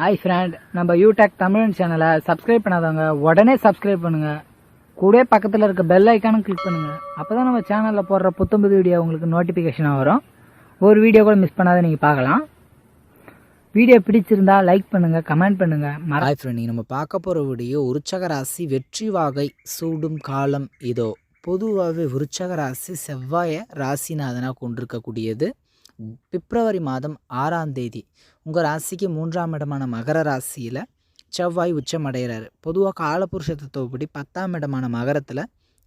Hi friend நம்ம யூடெக் தமிழ் சேனலை subscribe பண்ணாதவங்க உடனே சப்ஸ்கிரைப் பண்ணுங்க. கூட பக்கத்தில் இருக்க பெல் ஐக்கானும் கிளிக் பண்ணுங்க. அப்பதான் நம்ம சேனலில் போடுற புத்தம்புது வீடியோ உங்களுக்கு நோட்டிஃபிகேஷனாக வரும். ஒரு வீடியோ கூட மிஸ் பண்ணாத நீங்கள் பார்க்கலாம். வீடியோ பிடிச்சிருந்தா லைக் பண்ணுங்க கமெண்ட் பண்ணுங்க. ஹாய் ஃப்ரெண்ட் நம்ம பார்க்க போகிற வீடியோ விருச்சக ராசி வெற்றி வாகை சூடும் காலம் இதோ. பொதுவாகவே விருச்சக ராசி செவ்வாயை ராசிநாதனாக கொண்டிருக்கக்கூடியது. பிப்ரவரி மாதம் ஆறாம் தேதி. உங்கள் ராசிக்கு மூன்றாம் இடமான மகர ராசியில் செவ்வாய் உச்சம் அடைகிறாரு. பொதுவாக காலபுருஷ தத்துவப்படி பத்தாம் இடமான மகரத்தில்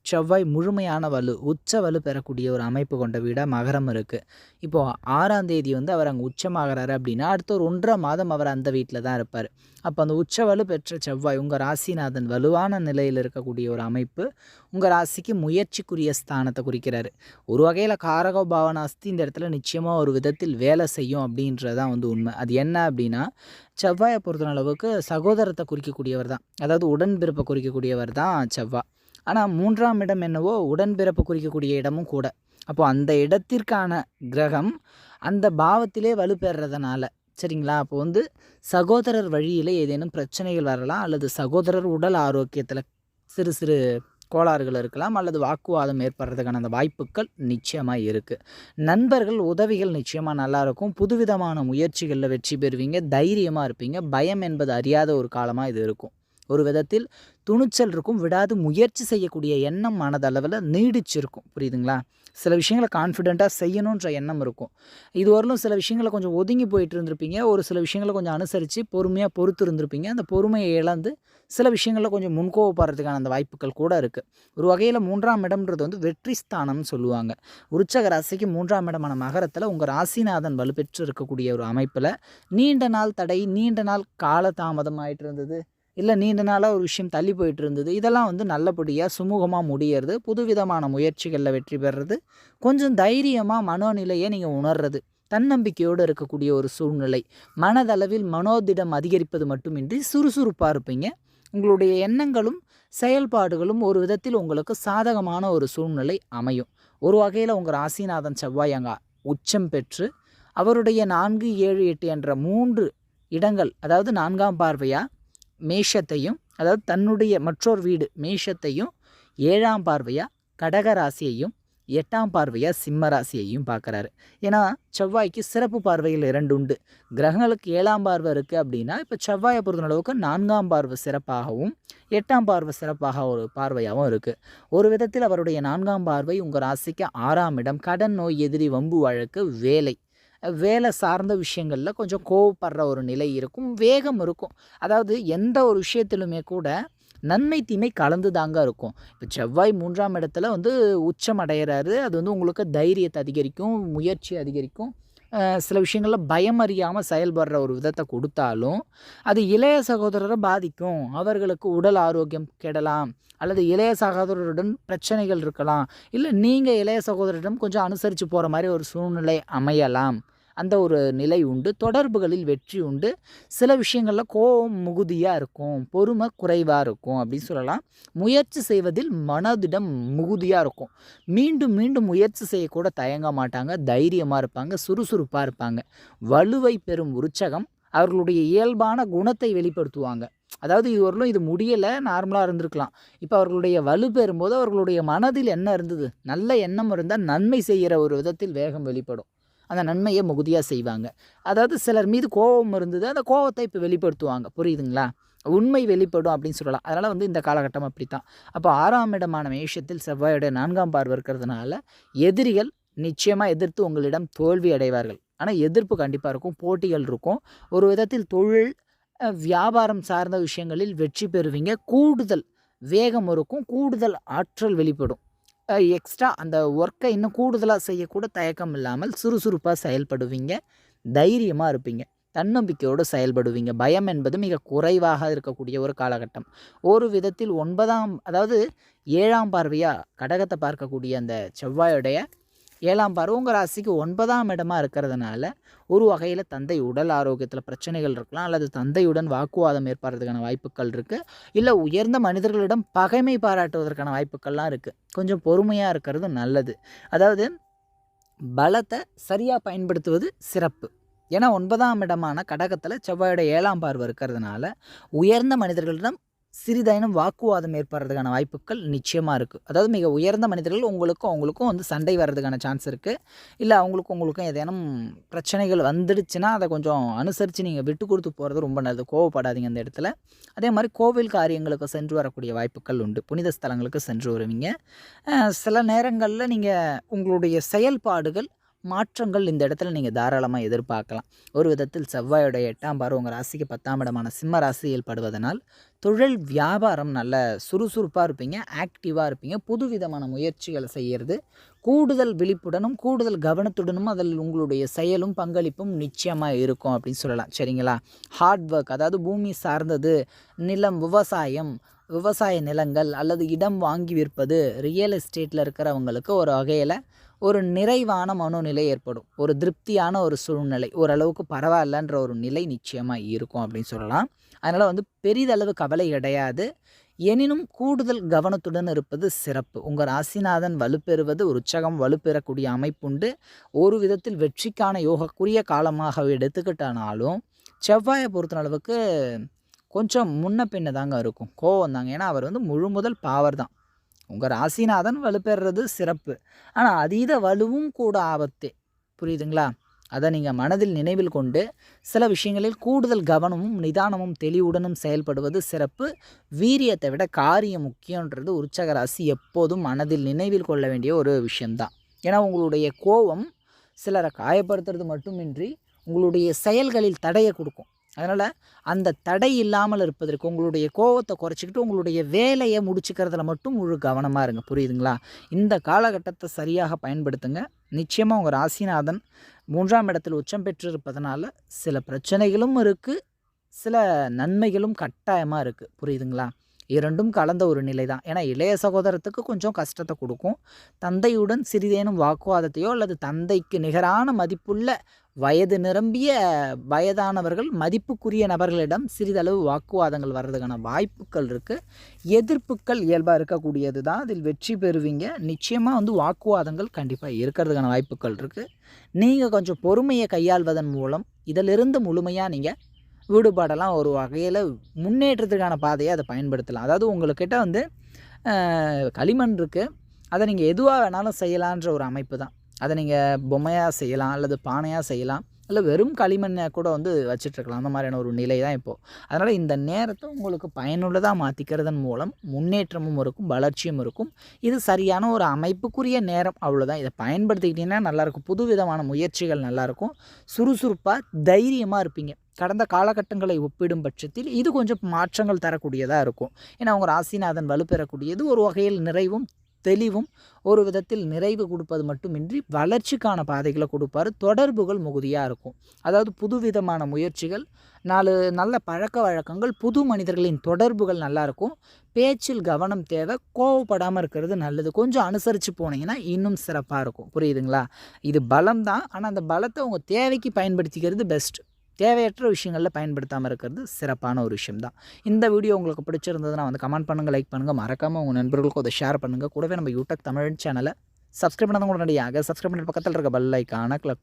செவ்வாய் முழுமையான வலு உச்ச வலு பெறக்கூடிய ஒரு அமைப்பு கொண்ட வீடாக மகரம் இருக்குது இப்போது ஆறாம் தேதி வந்து அவர் அங்கே உச்சமாகறாரு அப்படின்னா அடுத்த ஒரு ஒன்றரை மாதம் அவர் அந்த வீட்டில் தான் இருப்பார். அப்போ அந்த உச்ச வலு பெற்ற செவ்வாய் உங்கள் ராசிநாதன் வலுவான நிலையில் இருக்கக்கூடிய ஒரு அமைப்பு உங்கள் ராசிக்கு முயற்சிக்குரிய ஸ்தானத்தை குறிக்கிறாரு. ஒரு வகையில் காரக பாவனாஸ்தி இந்த இடத்துல நிச்சயமாக ஒரு விதத்தில் வேலை செய்யும் அப்படின்றதான் வந்து உண்மை. அது என்ன அப்படின்னா செவ்வாயை பொறுத்தளவுக்கு சகோதரத்தை குறிக்கக்கூடியவர் தான். அதாவது உடன்பிறப்பை குறிக்கக்கூடியவர் தான் செவ்வாய். ஆனால் மூன்றாம் இடம் என்னவோ உடன்பிறப்பு குறிக்கக்கூடிய இடமும் கூட. அப்போது அந்த இடத்திற்கான கிரகம் அந்த பாவத்திலே வலுப்பெறதுனால சரிங்களா? அப்போ வந்து சகோதரர் வழியில் ஏதேனும் பிரச்சனைகள் வரலாம் அல்லது சகோதரர் உடல் ஆரோக்கியத்தில் சிறு சிறு கோளாறுகள் இருக்கலாம் அல்லது வாக்குவாதம் ஏற்படுறதுக்கான அந்த வாய்ப்புகள் நிச்சயமாக இருக்குது நண்பர்கள் உதவிகள் நிச்சயமாக நல்லாயிருக்கும் புதுவிதமான முயற்சிகளில் வெற்றி பெறுவீங்க தைரியமாக இருப்பீங்க. பயம் என்பது அறியாத ஒரு காலமாக இது இருக்கும். ஒரு விதத்தில் துணிச்சல் இருக்கும் விடாது முயற்சி செய்யக்கூடிய எண்ணம் மனதளவில் நீடிச்சிருக்கும். புரியுதுங்களா? சில விஷயங்களை கான்ஃபிடெண்ட்டாக செய்யணுன்ற எண்ணம் இருக்கும். இதுவரையிலும் சில விஷயங்களை கொஞ்சம் ஒதுங்கி போயிட்டு இருந்திருப்பீங்க. ஒரு சில விஷயங்களை கொஞ்சம் அனுசரித்து பொறுமையாக பொறுத்து இருந்திருப்பீங்க. அந்த பொறுமையை இழந்து சில விஷயங்களில் கொஞ்சம் முன்கோவப்படுறதுக்கான அந்த வாய்ப்புகள் கூட இருக்குது ஒரு வகையில் மூன்றாம் இடம்ன்றது வந்து வெற்றி ஸ்தானம்னு சொல்லுவாங்க. உற்சக ராசிக்கு மூன்றாம் இடமான மகரத்தில் உங்கள் ராசிநாதன் வலுப்பெற்று இருக்கக்கூடிய ஒரு அமைப்பில் நீண்ட நாள் தடை நீண்ட நாள் கால தாமதம் ஆயிட்டு இருந்தது. இல்லை நீண்ட நாளாக ஒரு விஷயம் தள்ளி போயிட்டு இருந்தது இதெல்லாம் வந்து நல்லபடியாக சுமூகமாக முடியறது புதுவிதமான முயற்சிகளில் வெற்றி பெறுறது கொஞ்சம் தைரியமாக மனோநிலையை நீங்கள் உணர்றது தன்னம்பிக்கையோடு இருக்கக்கூடிய ஒரு சூழ்நிலை மனதளவில் மனோதிடம் அதிகரிப்பது மட்டுமின்றி சுறுசுறுப்பாக இருப்பீங்க. உங்களுடைய எண்ணங்களும் செயல்பாடுகளும் ஒரு விதத்தில் உங்களுக்கு சாதகமான ஒரு சூழ்நிலை அமையும். ஒரு வகையில் உங்கள் ராசிநாதன் செவ்வாய் அங்கே உச்சம் பெற்று அவருடைய நான்கு ஏழு எட்டு என்ற மூன்று இடங்கள் அதாவது நான்காம் பார்வையாக மேஷத்தையும் அதாவது தன்னுடைய மற்றொரு வீடு மேஷத்தையும் ஏழாம் பார்வையாக கடகராசியையும் எட்டாம் பார்வையாக சிம்ம ராசியையும் பார்க்குறாரு. ஏன்னா செவ்வாய்க்கு சிறப்பு பார்வைகள் இரண்டு உண்டு. கிரகங்களுக்கு ஏழாம் பார்வை இருக்குது அப்படின்னா இப்போ செவ்வாயை பொறுத்தளவுக்கு நான்காம் பார்வை சிறப்பாகவும் எட்டாம் பார்வை சிறப்பாக ஒரு பார்வையாகவும் இருக்குது ஒரு விதத்தில் அவருடைய நான்காம் பார்வை உங்கள் ராசிக்கு ஆறாம் இடம் கடன் நோய் எதிரி வம்பு வழக்கு வேலை. வேலை சார்ந்த விஷயங்களில் கொஞ்சம் கோவப்படுற ஒரு நிலை இருக்கும் வேகம் இருக்கும். அதாவது எந்த ஒரு விஷயத்திலுமே கூட நன்மை தீமை கலந்து தாங்க இருக்கும். இப்போ செவ்வாய் மூன்றாம் இடத்துல வந்து உச்சம் அடைகிறாரு அது வந்து உங்களுக்கு தைரியத்தை அதிகரிக்கும் முயற்சி அதிகரிக்கும். சில விஷயங்களில் பயம் அறியாமல் செயல்படுற ஒரு விதத்தை கொடுத்தாலும் அது இளைய சகோதரரை பாதிக்கும். அவர்களுக்கு உடல் ஆரோக்கியம் கெடலாம். அல்லது இளைய சகோதரருடன் பிரச்சனைகள் இருக்கலாம். இல்லை நீங்கள் இளைய சகோதரரிடம் கொஞ்சம் அனுசரித்து போகிற மாதிரி ஒரு சூழ்நிலை அமையலாம். அந்த ஒரு நிலை உண்டு. தொடர்புகளில் வெற்றி உண்டு. சில விஷயங்களில் கோபம் மிகுதியாக இருக்கும். பொறுமை குறைவாக இருக்கும் அப்படின்னு சொல்லலாம். முயற்சி செய்வதில் மனதிடம் மிகுதியாக இருக்கும். மீண்டும் மீண்டும் முயற்சி செய்யக்கூட தயங்க மாட்டாங்க. தைரியமாக இருப்பாங்க. சுறுசுறுப்பாக இருப்பாங்க. வலுவை பெறும் உற்சகம் அவர்களுடைய இயல்பான குணத்தை வெளிப்படுத்துவாங்க. அதாவது இதுவரையிலும் இது முடியலை நார்மலாக இருந்திருக்கலாம். இப்போ அவர்களுடைய வலு பெறும்போது அவர்களுடைய மனதில் என்ன இருந்தது? நல்ல எண்ணம் இருந்தால் நன்மை செய்கிற ஒரு விதத்தில் வேகம் வெளிப்படும். அந்த நன்மையை மிகுதியாக செய்வாங்க. அதாவது சிலர் மீது கோபம் இருந்தது அந்த கோபத்தை இப்போ வெளிப்படுத்துவாங்க. புரியுதுங்களா? உண்மை வெளிப்படும் அப்படின்னு சொல்லலாம். அதனால் வந்து இந்த காலகட்டம் அப்படி தான் அப்போ ஆறாம் இடமான மேஷத்தில் செவ்வாயோட நான்காம் பார்வை இருக்கிறதுனால எதிரிகள் நிச்சயமாக எதிர்த்து உங்களிடம் தோல்வி அடைவார்கள். ஆனால் எதிர்ப்பு கண்டிப்பாக இருக்கும் போட்டிகள் இருக்கும். ஒரு விதத்தில் தொழில் வியாபாரம் சார்ந்த விஷயங்களில் வெற்றி பெறுவீங்க. கூடுதல் வேகம் இருக்கும் கூடுதல் ஆற்றல் வெளிப்படும். எக்ஸ்ட்ரா அந்த ஒர்க்கை இன்னும் கூடுதலாக செய்யக்கூட தயக்கம் இல்லாமல் சுறுசுறுப்பாக செயல்படுவீங்க. தைரியமாக இருப்பீங்க. தன்னம்பிக்கையோடு செயல்படுவீங்க. பயம் என்பது மிக குறைவாக இருக்கக்கூடிய ஒரு காலகட்டம். ஒரு விதத்தில் ஒன்பதாம் அதாவது ஏழாம் பார்வையாக கடகத்தை பார்க்கக்கூடிய அந்த செவ்வாயுடைய ஏழாம் பார்வை உங்கள் ராசிக்கு ஒன்பதாம் இடமாக இருக்கிறதுனால ஒரு வகையில் தந்தை உடல் ஆரோக்கியத்தில் பிரச்சனைகள் இருக்கலாம் அல்லது தந்தையுடன் வாக்குவாதம் ஏற்படுறதுக்கான வாய்ப்புகள் இருக்குது இல்லை உயர்ந்த மனிதர்களிடம் பகைமை பாராட்டுவதற்கான வாய்ப்புகள்லாம் இருக்குது கொஞ்சம் பொறுமையாக இருக்கிறது நல்லது. அதாவது பலத்தை சரியாக பயன்படுத்துவது சிறப்பு. ஏன்னா ஒன்பதாம் இடமான கடகத்தில் செவ்வாயோட ஏழாம் பார்வை இருக்கிறதுனால உயர்ந்த மனிதர்களிடம் சிறிதேனும் வாக்குவாதம் ஏற்படுறதுக்கான வாய்ப்புகள் நிச்சயமாக இருக்குது அதாவது மிக உயர்ந்த மனிதர்கள் உங்களுக்கும் அவங்களுக்கும் வந்து சண்டை வர்றதுக்கான சான்ஸ் இருக்குது இல்லை அவங்களுக்கும் உங்களுக்கும் ஏதேனும் பிரச்சனைகள் வந்துடுச்சுன்னா அதை கொஞ்சம் அனுசரித்து நீங்கள் விட்டு கொடுத்து போகிறது ரொம்ப நல்லது. கோவப்படாதீங்க அந்த இடத்துல. அதே மாதிரி கோவில் காரியங்களுக்கு சென்று வரக்கூடிய வாய்ப்புகள் உண்டு. புனித ஸ்தலங்களுக்கு சென்று வருவீங்க. சில நேரங்களில் நீங்கள் உங்களுடைய செயல்பாடுகள் மாற்றங்கள் இந்த இடத்துல நீங்கள் தாராளமாக எதிர்பார்க்கலாம். ஒரு விதத்தில் செவ்வாயோட எட்டாம் பாரு உங்கள் ராசிக்கு பத்தாம் இடமான சிம்ம ராசியில் படுவதனால் தொழில் வியாபாரம் நல்ல சுறுசுறுப்பாக இருப்பீங்க ஆக்டிவாக இருப்பீங்க புதுவிதமான முயற்சிகளை செய்கிறது கூடுதல் விழிப்புடனும் கூடுதல் கவனத்துடனும் அதில் உங்களுடைய செயலும் பங்களிப்பும் நிச்சயமாக இருக்கும் அப்படின்னு சொல்லலாம். சரிங்களா? ஹார்ட் ஒர்க் அதாவது பூமி சார்ந்தது நிலம் விவசாயம் விவசாய நிலங்கள் அல்லது இடம் வாங்கி விற்பது ரியல் எஸ்டேட்டில் இருக்கிறவங்களுக்கு ஒரு வகையில் ஒரு நிறைவான மனோநிலை ஏற்படும். ஒரு திருப்தியான ஒரு சூழ்நிலை. ஓரளவுக்கு பரவாயில்லன்ற ஒரு நிலை நிச்சயமாக இருக்கும் அப்படின்னு சொல்லலாம். அதனால் வந்து பெரிதளவு கவலை கிடையாது. எனினும் கூடுதல் கவனத்துடன் இருப்பது சிறப்பு. உங்கள் ராசிநாதன் வலுப்பெறுவது ஒரு உற்சகம் வலுப்பெறக்கூடிய அமைப்புண்டு. ஒரு விதத்தில் வெற்றிக்கான யோகக்குரிய காலமாக எடுத்துக்கிட்டானாலும் செவ்வாயை பொறுத்த அளவுக்கு கொஞ்சம் முன்ன பின்ன தாங்க இருக்கும். கோவம் தாங்க. ஏன்னா அவர் வந்து முழு முதல் பாவர் தான். உங்கள் ராசிநாதன் வலுப்பெறது சிறப்பு. ஆனால் அதீத வலுவும் கூட ஆபத்தே. புரியுதுங்களா? அதை நீங்கள் மனதில் நினைவில் கொண்டு சில விஷயங்களில் கூடுதல் கவனமும் நிதானமும் தெளிவுடனும் செயல்படுவது சிறப்பு. வீரியத்தை விட காரியம் முக்கியன்றது உற்சக ராசி எப்போதும் மனதில் நினைவில் கொள்ள வேண்டிய ஒரு விஷயம்தான். ஏன்னா உங்களுடைய கோபம் சிலரை காயப்படுத்துறது மட்டுமின்றி உங்களுடைய செயல்களில் தடையை கொடுக்கும். அதனால் அந்த தடை இல்லாமல் இருப்பதற்கு உங்களுடைய கோவத்தை குறைச்சிக்கிட்டு உங்களுடைய வேலையை முடிச்சுக்கிறதுல மட்டும் முழு கவனமாக இருங்க. புரியுதுங்களா? இந்த காலகட்டத்தை சரியாக பயன்படுத்துங்க. நிச்சயமாக உங்கள் ராசிநாதன் மூன்றாம் இடத்தில் உச்சம் பெற்றிருப்பதனால சில பிரச்சனைகளும் இருக்குது சில நன்மைகளும் கட்டாயமாக இருக்குது புரியுதுங்களா? இரண்டும் கலந்த ஒரு நிலை தான் ஏன்னா இளைய சகோதரத்துக்கு கொஞ்சம் கஷ்டத்தை கொடுக்கும். தந்தையுடன் சிறிதேனும் வாக்குவாதத்தையோ அல்லது தந்தைக்கு நிகரான மதிப்புள்ள வயது நிரம்பிய வயதானவர்கள் மதிப்புக்குரிய நபர்களிடம் சிறிதளவு வாக்குவாதங்கள் வர்றதுக்கான வாய்ப்புகள் இருக்குது எதிர்ப்புகள் இயல்பாக இருக்கக்கூடியது தான் அதில் வெற்றி பெறுவீங்க. நிச்சயமாக வந்து வாக்குவாதங்கள் கண்டிப்பாக இருக்கிறதுக்கான வாய்ப்புகள் இருக்குது நீங்கள் கொஞ்சம் பொறுமையை கையாள்வதன் மூலம் இதிலிருந்து முழுமையாக நீங்கள் வீடுபாடெல்லாம் ஒரு வகையில் முன்னேற்றத்துக்கான பாதையை அதை பயன்படுத்தலாம். அதாவது உங்கள்கிட்ட வந்து களிமண் இருக்குது அதை நீங்கள் எதுவாக வேணாலும் செய்யலான்ற ஒரு அமைப்பு தான். அதை நீங்கள் பொம்மையாக செய்யலாம் அல்லது பானையாக செய்யலாம் இல்லை வெறும் களிமண்ணை கூட வந்து வச்சிட்ருக்கலாம். அந்த மாதிரியான ஒரு நிலை தான் இப்போது அதனால் இந்த நேரத்தை உங்களுக்கு பயனுள்ளதாக மாற்றிக்கிறதன் மூலம் முன்னேற்றமும் இருக்கும் வளர்ச்சியும் இருக்கும். இது சரியான ஒரு அமைப்புக்குரிய நேரம். அவ்வளோதான் இதை பயன்படுத்திக்கிட்டிங்கன்னா நல்லாயிருக்கும் புது விதமான முயற்சிகள் நல்லாயிருக்கும் சுறுசுறுப்பாக தைரியமாக இருப்பீங்க. கடந்த காலகட்டங்களை ஒப்பிடும் பட்சத்தில் இது கொஞ்சம் மாற்றங்கள் தரக்கூடியதாக இருக்கும். ஏன்னா அவங்க ராசிநாதன் வலுப்பெறக்கூடியது ஒரு வகையில் நிறைவும் தெளிவும் ஒரு விதத்தில் நிறைவு கொடுப்பது மட்டுமின்றி வளர்ச்சிக்கான பாதைகளை கொடுப்பாரு. தொடர்புகள் மிகுதியாக இருக்கும். அதாவது புதுவிதமான முயற்சிகள் நாலு நல்ல பழக்க வழக்கங்கள் புது மனிதர்களின் தொடர்புகள் நல்லாயிருக்கும் பேச்சில் கவனம் தேவை கோவப்படாமல் இருக்கிறது நல்லது. கொஞ்சம் அனுசரித்து போனீங்கன்னா இன்னும் சிறப்பாக இருக்கும். புரியுதுங்களா? இது பலம் தான் ஆனால் அந்த பலத்தை உங்கள் தேவைக்கு பயன்படுத்திக்கிறது பெஸ்ட்டு தேவையற்ற விஷயங்களில் பயன்படுத்தாமல் இருக்கிறது சிறப்பான ஒரு விஷயம் தான் இந்த வீடியோ உங்களுக்கு பிடிச்சிருந்ததுன்னா வந்து கமெண்ட் பண்ணுங்கள் லைக் பண்ணுங்கள் மறக்காமல் உங்கள் நண்பர்களுக்கும் அதை ஷேர் பண்ணுங்கள் கூடவே நம்ம யூடியூப் தமிழ் சேனலை சப்ஸ்கிரைப் பண்ணாதவங்க உடனடியாக சப்ஸ்கிரைப் பண்ணி பக்கத்தில் இருக்க பெல் ஐக்கான கிளிக்